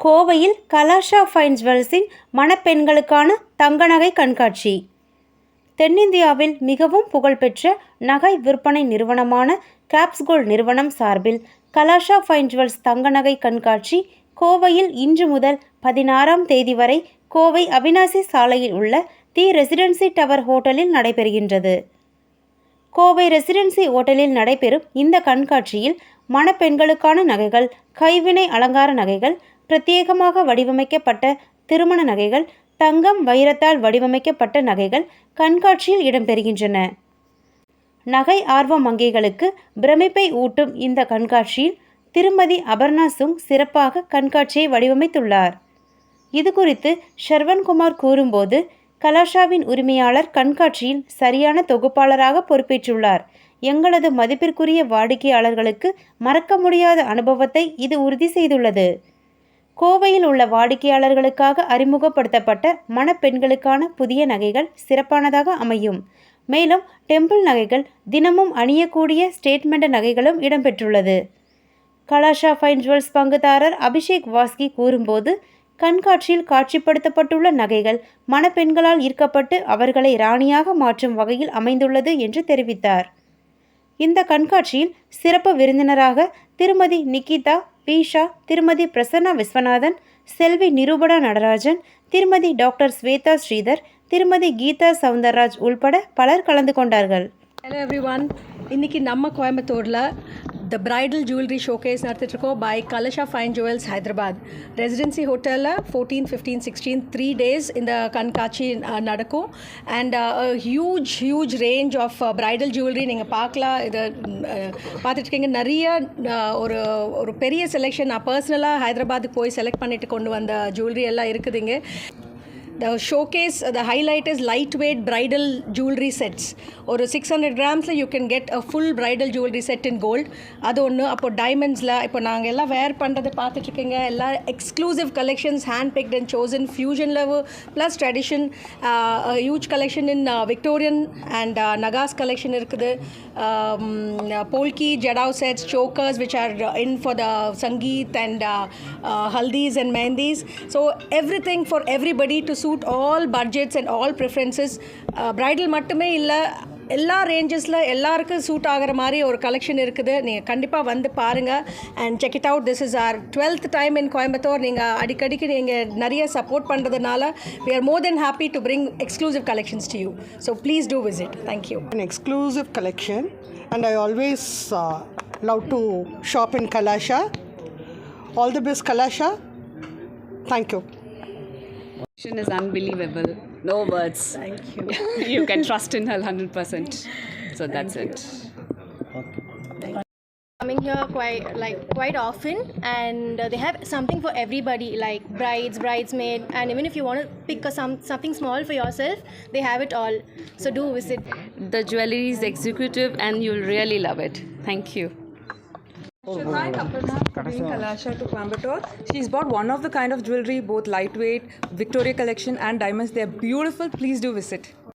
கோவையில் கலாஷா ஃபைன் ஜுவல்ஸின் மணப்பெண்களுக்கான தங்க நகை கண்காட்சி. தென்னிந்தியாவில் மிகவும் புகழ்பெற்ற நகை விற்பனை நிறுவனமான கேப்ஸ்கோல் நிறுவனம் சார்பில் கலாஷா ஃபைன் ஜுவல்ஸ் தங்க நகை கண்காட்சி கோவையில் இன்று முதல் பதினாறாம் தேதி வரை கோவை அவினாசி சாலையில் உள்ள தி ரெசிடென்சி டவர் ஹோட்டலில் நடைபெறுகின்றது. கோவை ரெசிடென்சி ஹோட்டலில் நடைபெறும் இந்த கண்காட்சியில் மணப்பெண்களுக்கான நகைகள் கைவினை அலங்கார நகைகள் பிரத்யேகமாக வடிவமைக்கப்பட்ட திருமண நகைகள் தங்கம் வைரத்தால் வடிவமைக்கப்பட்ட நகைகள் கண்காட்சியில் இடம்பெறுகின்றன. நகை ஆர்வ மங்கைகளுக்கு பிரமிப்பை ஊட்டும் இந்த கண்காட்சியில் திருமதி அபர்ணா சுங் சிறப்பாக கண்காட்சியை வடிவமைத்துள்ளார். இது குறித்து ஷர்வன்குமார் கூறும்போது கலாஷாவின் உரிமையாளர் கண்காட்சியில் சரியான தொகுப்பாளராக பொறுப்பேற்றுள்ளார். எங்களது மதிப்பிற்குரிய வாடிக்கையாளர்களுக்கு மறக்க முடியாத அனுபவத்தை இது உறுதி செய்துள்ளது. கோவையில் உள்ள வாடிக்கையாளர்களுக்காக அறிமுகப்படுத்தப்பட்ட மணப்பெண்களுக்கான புதிய நகைகள் சிறப்பானதாக அமையும். மேலும் டெம்பிள் நகைகள் தினமும் அணியக்கூடிய ஸ்டேட்மெண்ட் நகைகளும் இடம்பெற்றுள்ளது. கலாஷா ஃபைன் ஜுவல்ஸ் பங்குதாரர் அபிஷேக் வாஸ்கி கூறும்போது கண்காட்சியில் காட்சிப்படுத்தப்பட்டுள்ள நகைகள் மணப்பெண்களால் ஈர்க்கப்பட்டு அவர்களை ராணியாக மாற்றும் வகையில் அமைந்துள்ளது என்று தெரிவித்தார். இந்த கண்காட்சியில் சிறப்பு விருந்தினராக திருமதி நிகிதா பீஷா திருமதி பிரசன்னா விஸ்வநாதன் செல்வி நிரூபணா நடராஜன் திருமதி டாக்டர் ஸ்வேதா ஸ்ரீதர் திருமதி கீதா சவுந்தரராஜ் உள்பட பலர் கலந்து கொண்டார்கள். ஹலோ எவ்ரி ஒன் இன்றைக்கி நம்ம கோயம்புத்தூரில் the bridal jewellery showcase நடத்திட்டுருக்கோம் by Kalasha fine jewels Hyderabad residency ஹோட்டலில் fourteen fifteen sixteen three days இந்த கண்காட்சி நடக்கும். And huge huge range of bridal jewellery நீங்கள் பார்க்கலாம். இதை பார்த்துட்ருக்கீங்க நிறைய ஒரு ஒரு பெரிய செலெக்ஷன் நான் பர்சனலாக ஹைதராபாத்துக்கு போய் செலக்ட் பண்ணிட்டு கொண்டு வந்த ஜுவல்லரி எல்லாம் இருக்குதுங்க. The showcase the highlight is light weight bridal jewellery sets ஒரு six hundred கிராம்ஸில் you can get a full bridal jewellery set in gold அது ஒன்று அப்போ டைமண்ட்ஸில் இப்போ நாங்கள் எல்லாம் வேர் பண்ணுறது பார்த்துட்ருக்கீங்க எல்லாம் exclusive collections hand picked and chosen ஃபியூஷனில் plus tradition huge collection in Victorian and nakas collection இருக்குது. Polki jadau sets chokers which are in for the sangeet and haldis and mehndis so everything for everybody to சூ suit all budgets and all preferences bridal மட்டுமே இல்லை எல்லா ரேஞ்சஸில் எல்லாருக்கும் suit ஆகிற மாதிரி ஒரு collection இருக்குது நீங்கள் கண்டிப்பாக வந்து பாருங்கள் and check it out this is our twelfth time in Coimbatore நீங்கள் அடிக்கடிக்கு நீங்கள் நிறைய சப்போர்ட் பண்ணுறதுனால we are more than happy to bring exclusive collections to you so please do visit thank you an exclusive collection and I always love to shop in Kalasha all the best Kalasha thank you She is unbelievable. No words. Thank you. you can trust in her 100%. So that's it. coming here quite like quite often and uh, they have something for everybody like brides bridesmaid and even if you want to pick a, some something small for yourself they have it all so do visit The jewelry is executive and you'll really love it. Thank you. Hi, Aparna bringing Kalasha to Coimbatore. She's bought one of the kind of jewelry, both lightweight, Victoria collection, and diamonds. They're beautiful. Please do visit.